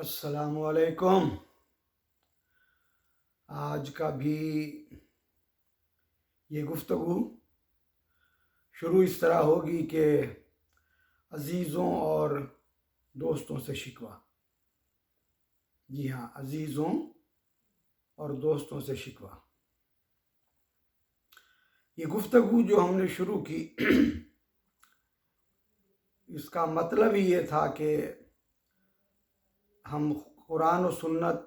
असलकुम आज का भी ये गुफ्तगु शुरू इस तरह होगी कि अज़ीज़ों और दोस्तों से शिकवा। जी हाँ अज़ीज़ों और दोस्तों से शिकवा। ये गुफ्तगु जो हमने शुरू की, इसका मतलब ही ये था कि हम कुरान और सुन्नत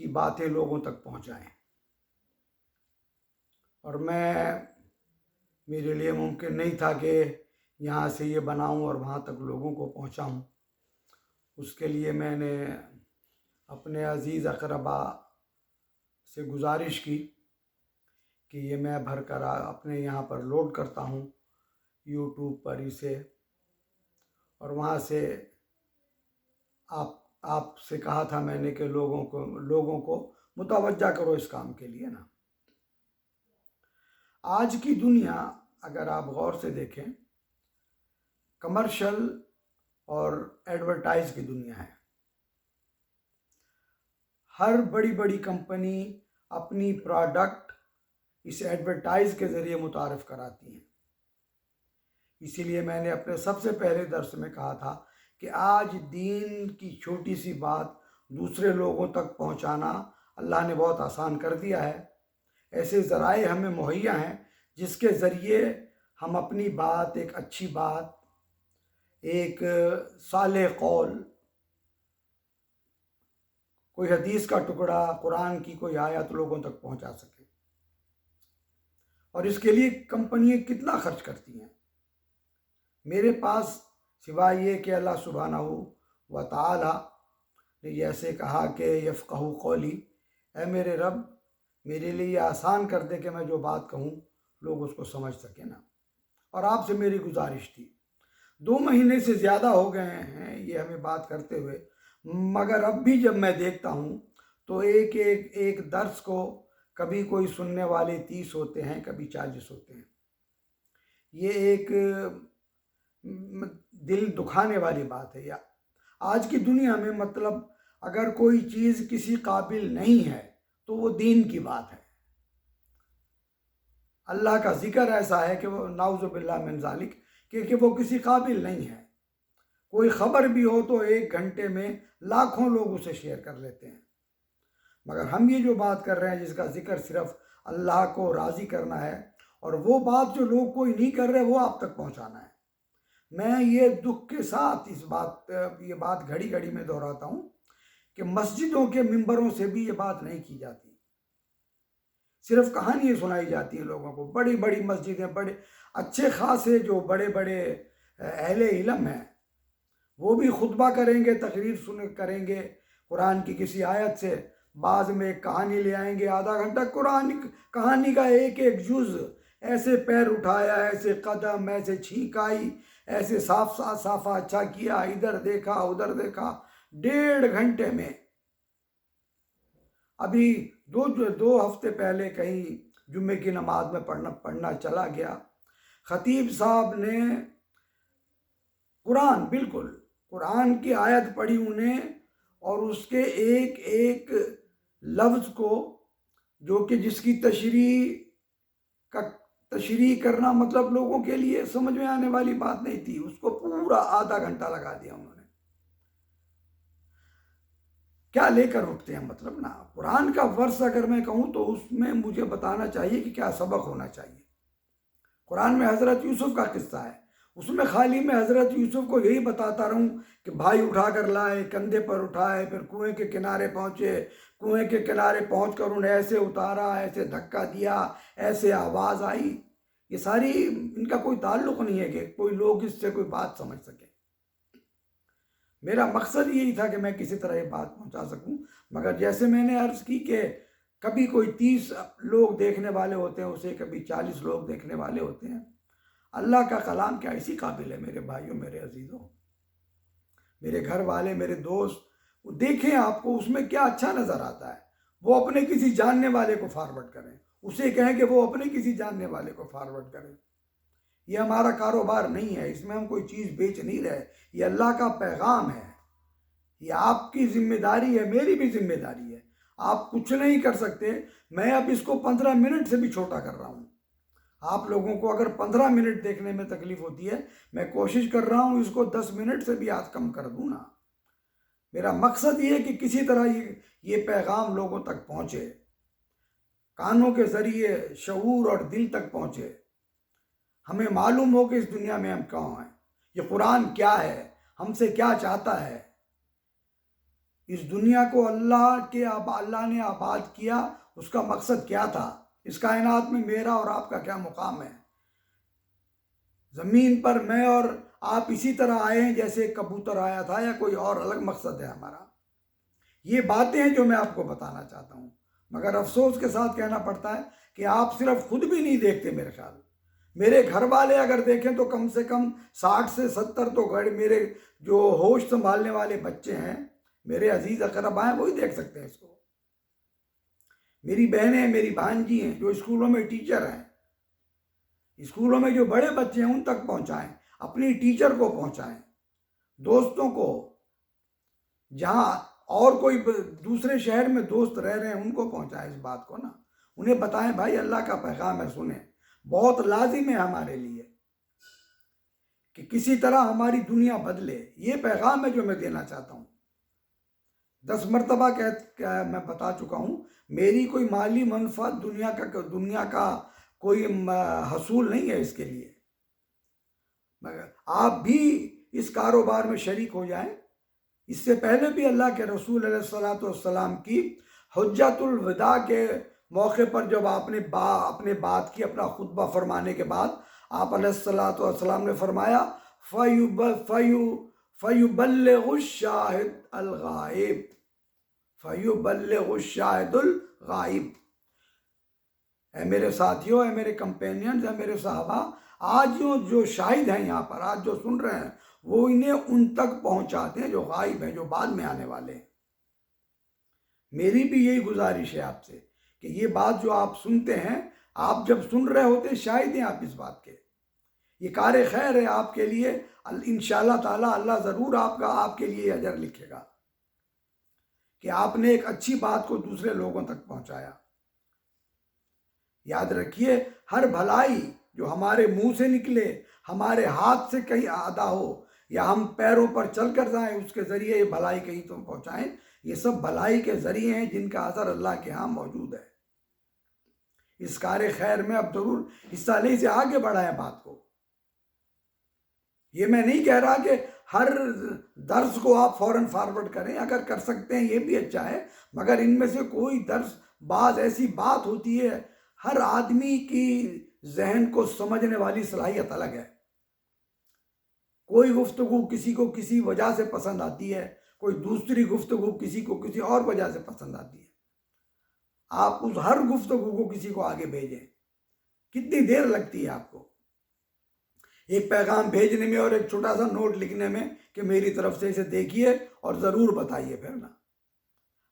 की बातें लोगों तक पहुंचाएँ। और मैं, मेरे लिए मुमकिन नहीं था कि यहाँ से ये बनाऊँ और वहाँ तक लोगों को पहुँचाऊँ। उसके लिए मैंने अपने अज़ीज़ अकरबा से गुजारिश की कि ये मैं भर कर अपने यहाँ पर लोड करता हूँ यूट्यूब पर इसे। और वहाँ से आप आपसे कहा था मैंने कि लोगों को लोगों को मुतवजा करो इस काम के लिए ना। आज की दुनिया अगर आप गौर से देखें कमर्शियल और एडवर्टाइज की दुनिया है। हर बड़ी बड़ी कंपनी अपनी प्रोडक्ट इस एडवर्टाइज के ज़रिए मुतारफ़ कराती हैं। इसीलिए मैंने अपने सबसे पहले दर्स में कहा था कि आज दीन की छोटी सी बात दूसरे लोगों तक पहुंचाना अल्लाह ने बहुत आसान कर दिया है। ऐसे ज़राए हमें मुहैया हैं जिसके ज़रिए हम अपनी बात, एक अच्छी बात, एक साल कौल, कोई हदीस का टुकड़ा, कुरान की कोई आयत लोगों तक पहुँचा सके। और इसके लिए कंपनियाँ कितना खर्च करती हैं? मेरे पास सिवाय ये कि अल्लाह सुबहाना व ताला ने ऐसे कहा कि यफ़क़हू कौली ए मेरे रब, मेरे लिए आसान कर दे कि मैं जो बात कहूँ, लोग उसको समझ सकें ना। और आपसे मेरी गुजारिश थी। दो महीने से ज़्यादा हो गए हैं ये हमें बात करते हुए, मगर अब भी जब मैं देखता हूँ तो एक एक एक दर्स को कभी कोई सुनने वाले तीस होते हैं, कभी चालीस होते हैं। ये एक दिल दुखाने वाली बात है। या आज की दुनिया में मतलब अगर कोई चीज़ किसी काबिल नहीं है तो वो दीन की बात है। अल्लाह का ज़िक्र ऐसा है कि वो नाउजुबिल्ला मिनजालिक क्योंकि वो किसी काबिल नहीं है। कोई ख़बर भी हो तो एक घंटे में लाखों लोग उसे शेयर कर लेते हैं। मगर हम ये जो बात कर रहे हैं, जिसका ज़िक्र सिर्फ़ अल्लाह को राज़ी करना है, और वो बात जो लोग कोई नहीं कर रहे, वो आप तक पहुंचाना है। मैं ये दुख के साथ इस बात, ये बात घड़ी घड़ी में दोहराता हूँ कि मस्जिदों के मिंबरों से भी ये बात नहीं की जाती। सिर्फ़ कहानियाँ सुनाई जाती हैं लोगों को। बड़ी बड़ी मस्जिदें, बड़े, अच्छे खासे जो बड़े बड़े अहले इलम हैं, वो भी खुतबा करेंगे, तकरीर सुन, करेंगे कुरान की किसी आयत से। बाद में एक कहानी ले आएँगे, आधा घंटा कुरान, कहानी का एक एक जुज़, ऐसे पैर उठाया, ऐसे कदम, ऐसे छींक आई ऐसे साफ़ साफ़ साफा अच्छा किया, इधर देखा, उधर देखा, डेढ़ घंटे में। अभी दो दो हफ़्ते पहले कहीं जुम्मे की नमाज़ में पढ़ना पढ़ना चला गया। ख़तीब साहब ने कुरान, बिल्कुल, कुरान की आयत पढ़ी उन्हें और उसके एक एक लफ्ज़ को, जो कि जिसकी तशरी का तशरी करना मतलब लोगों के लिए समझ में आने वाली बात नहीं थी। उसको पूरा आधा घंटा लगा दिया उन्होंने। क्या लेकर उठते हैं मतलब ना? कुरान का वर्ष अगर मैं कहूँ तो उसमें मुझे बताना चाहिए कि क्या सबक होना चाहिए। कुरान में हज़रत यूसुफ का किस्सा है। उसमें खाली मैं हज़रत यूसुफ को यही बताता रहूँ कि भाई उठा कर लाए, कंधे पर उठाए, फिर कुएँ के किनारे पहुँचे। कुएँ के किनारे पहुँच कर उन्हें ऐसे उतारा, ऐसे धक्का दिया, ऐसे आवाज़ आई। ये सारी, इनका कोई ताल्लुक नहीं है कि कोई लोग इससे कोई बात समझ सके। मेरा मकसद यही था कि मैं किसी तरह ये बात पहुँचा सकूँ। मगर जैसे मैंने अर्ज़ की कि कभी कोई तीस लोग देखने वाले होते हैं, उसे कभी चालीस लोग देखने वाले होते हैं अल्लाह का कलाम क्या इसी काबिल है, मेरे भाइयों, मेरे अजीज़ों? मेरे घर वाले मेरे दोस्त, वो देखें आपको, उसमें क्या अच्छा नज़र आता है। वो अपने किसी जानने वाले को फॉरवर्ड करें। उसे कहें कि वो अपने किसी जानने वाले को फॉरवर्ड करें। ये हमारा कारोबार नहीं है, इसमें हम कोई चीज़ बेच नहीं रहे। ये अल्लाह का पैगाम है। ये आपकी ज़िम्मेदारी है, मेरी भी ज़िम्मेदारी है। आप कुछ नहीं कर सकते। मैं अब इसको पंद्रह मिनट से भी छोटा कर रहा हूँ। आप लोगों को अगर पंद्रह मिनट देखने में तकलीफ़ होती है, मैं कोशिश कर रहा हूँ इसको दस मिनट से भी आज कम कर दूँ ना। मेरा मकसद ये है कि किसी तरह ये ये पैगाम लोगों तक पहुँचे। कानों के ज़रिए शूर और दिल तक पहुँचे। हमें मालूम हो कि इस दुनिया में हम कहाँ हैं। ये कुरान क्या है? हमसे क्या चाहता है? इस दुनिया को अल्लाह के अब अल्लाह ने आबाद किया, उसका मकसद क्या था? इस कायनात में मेरा और आपका क्या मुकाम है? ज़मीन पर मैं और आप इसी तरह आए हैं जैसे कबूतर आया था या कोई और अलग मकसद है हमारा? ये बातें हैं जो मैं आपको बताना चाहता हूँ। मगर अफसोस के साथ कहना पड़ता है कि आप सिर्फ़ खुद भी नहीं देखते मेरे ख्याल। मेरे घर वाले अगर देखें तो कम से कम साठ से सत्तर तो घर मेरे जो होश संभालने वाले बच्चे हैं, मेरे अज़ीज़ अकरबा हैं वही देख सकते हैं इसको। मेरी बहनें मेरी भांजी हैं जो स्कूलों में टीचर हैं। स्कूलों में जो बड़े बच्चे हैं उन तक पहुंचाएँ अपनी टीचर को पहुंचाएँ। दोस्तों को जहाँ और कोई दूसरे शहर में दोस्त रह रहे हैं उनको पहुंचाएँ इस बात को ना। उन्हें बताएँ भाई अल्लाह का पैगाम है सुने। बहुत लाजिम है हमारे लिए कि किसी तरह हमारी दुनिया बदले। ये पैगाम है जो मैं देना चाहता हूँ। दस मरतबा कह, कह मैं बता चुका हूँ मेरी कोई माली मनफत दुनिया का दुनिया का कोई हसूल नहीं है इसके लिए। मगर आप भी इस कारोबार में शरीक हो जाएँ। इससे पहले भी अल्लाह के रसूल सलाम की हजतुलविदा के मौके पर जब आपने बा अपने बात की, अपना खुतबा फरमाने के बाद, आप सलाम ने फरमाया फ़युब फ़यु फ़युबल्लिशाहिद अलगाइब फ़युबल्लिशाहिदुल गाइब। है मेरे साथियों है मेरे कंपेनियंस है मेरे साहबा, आज जो जो शाहिद हैं यहाँ पर, आज जो सुन रहे हैं, वो इन्हें उन तक पहुंचाते हैं जो गायब हैं, जो बाद में आने वाले हैं। मेरी भी यही गुजारिश है आपसे कि ये बात जो आप सुनते हैं, आप जब सुन रहे होते शायद हैं आप इस बात के। ये कार खैर है आपके लिए। इन ताला, अल्लाह ज़रूर आपका, आपके लिए अजर लिखेगा। कि आपने एक अच्छी बात को दूसरे लोगों तक पहुँचाया। याद रखिए, हर भलाई जो हमारे मुँह से निकले, हमारे हाथ से कहीं आदा हो, या हम पैरों पर चल कर जाएँ, उसके ज़रिए ये भलाई कहीं तुम तो पहुँचाएँ, ये सब भलाई के ज़रिए हैं जिनका असर अल्लाह के यहाँ मौजूद है। इस कार खैर में अब ज़रूर हिस्सा ले से आगे बढ़ाएँ बात को। ये मैं नहीं कह रहा कि हर दर्स को आप फ़ौरन फॉरवर्ड करें, अगर कर सकते हैं, ये भी अच्छा है, मगर इनमें से कोई दर्स बाज ऐसी बात होती है, हर आदमी की जहन को समझने वाली सलाहियत अलग है। कोई गुफ्तगु किसी को किसी वजह से पसंद आती है, कोई दूसरी गुफ्तगु किसी को किसी और वजह से पसंद आती है। आप उस हर गुफ्तगु को किसी को आगे भेजें। कितनी देर लगती है आपको? एक पैगाम भेजने में और एक छोटा सा नोट लिखने में कि मेरी तरफ़ से इसे देखिए और ज़रूर बताइए फिर ना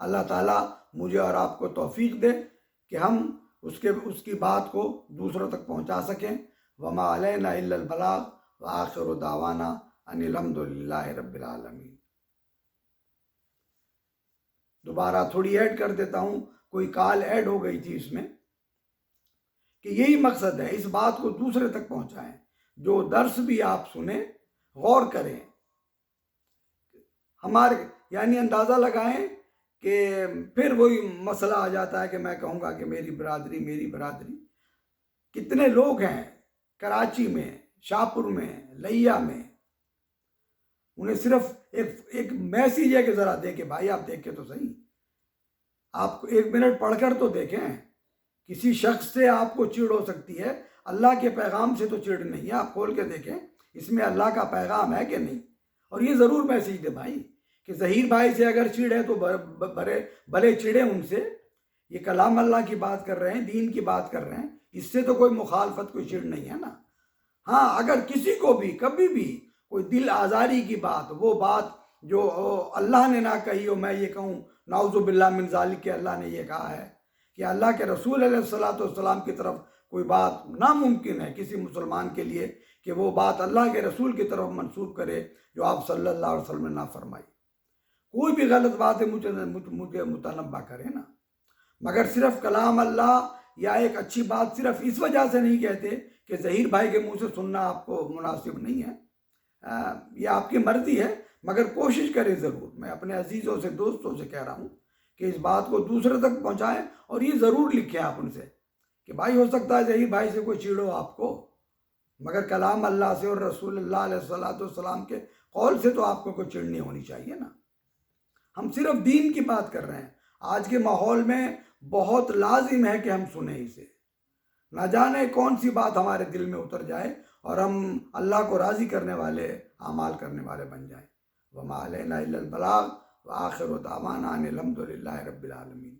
अल्लाह ताला मुझे और आपको तौफीक दे कि हम उसके, उसकी बात को दूसरों तक पहुँचा सकें। वमा अलैना इल्लल आखिर दावाना अनिलहमदिल्ला रबालमीन दोबारा थोड़ी ऐड कर देता हूँ, कोई काल ऐड हो गई थी इसमें, कि यही मकसद है इस बात को दूसरे तक पहुंचाएँ। जो दर्श भी आप सुने, गौर करें। हमारे, यानी अंदाज़ा लगाएँ कि फिर वही मसला आ जाता है कि मैं कहूँगा कि मेरी बरादरी मेरी बरादरी। कितने लोग हैं कराची में, शाहपुर में लैया में? उन्हें सिर्फ़ एक एक मैसेज है कि ज़रा देखें, भाई आप देखें तो सही। आप एक मिनट पढ़कर तो देखें, किसी शख्स से आपको चिड़ हो सकती है अल्लाह के पैगाम से तो चिड़ नहीं है आप खोल के देखें, इसमें अल्लाह का पैगाम है कि नहीं? और ये ज़रूर मैसेज दे भाई, कि जहीर भाई से अगर चिड़ है तो भरे भले चिड़े उनसे। ये कलाम अल्लाह की बात कर रहे हैं, दीन की बात कर रहे हैं, इससे तो कोई मुखालफत, कोई चिड़ नहीं है ना? हाँ अगर किसी को भी, कभी भी कोई दिल आज़ारी की बात, वो बात जो अल्लाह ने ना कही हो, मैं ये कहूँ नाउजुबिल्ला मिनजाली के अल्लाह ने ये कहा है, कि अल्लाह के रसूल सलाम की तरफ़ कोई बात नामुमकिन है किसी मुसलमान के लिए कि वो बात अल्लाह के रसूल की तरफ़ मंसूब करे, जो आप सल्लल्लाहु अलैहि वसल्लम ने ना फरमाई कोई भी गलत बात है, मुझे मुझे मुतनबा करे ना। मगर सिर्फ़ कलाम अल्लाह या एक अच्छी बात सिर्फ़ इस वजह से नहीं कहते कि जहीर भाई के मुँह से सुनना आपको मुनासिब नहीं है। ये आपकी मर्ज़ी है, मगर कोशिश करें ज़रूर। मैं अपने अजीज़ों से, दोस्तों से कह रहा हूँ कि इस बात को दूसरे तक पहुँचाएँ और ये ज़रूर लिखें आप उनसे। कि भाई हो सकता है जहीर भाई से कोई चिड़ो आपको, मगर कलाम अल्लाह से और रसूल सलाम के कौल से तो आपको कोई चिड़नी होनी चाहिए ना। हम सिर्फ़ दीन की बात कर रहे हैं। आज के माहौल में बहुत लाजिम है कि हम सुने इसे। ना जाने कौन सी बात हमारे दिल में उतर जाए और हम अल्लाह को राज़ी करने वाले, अमाल करने वाले बन जाए। वमाल बलाग, व आखिर अलहमदिल्ला रबालमीन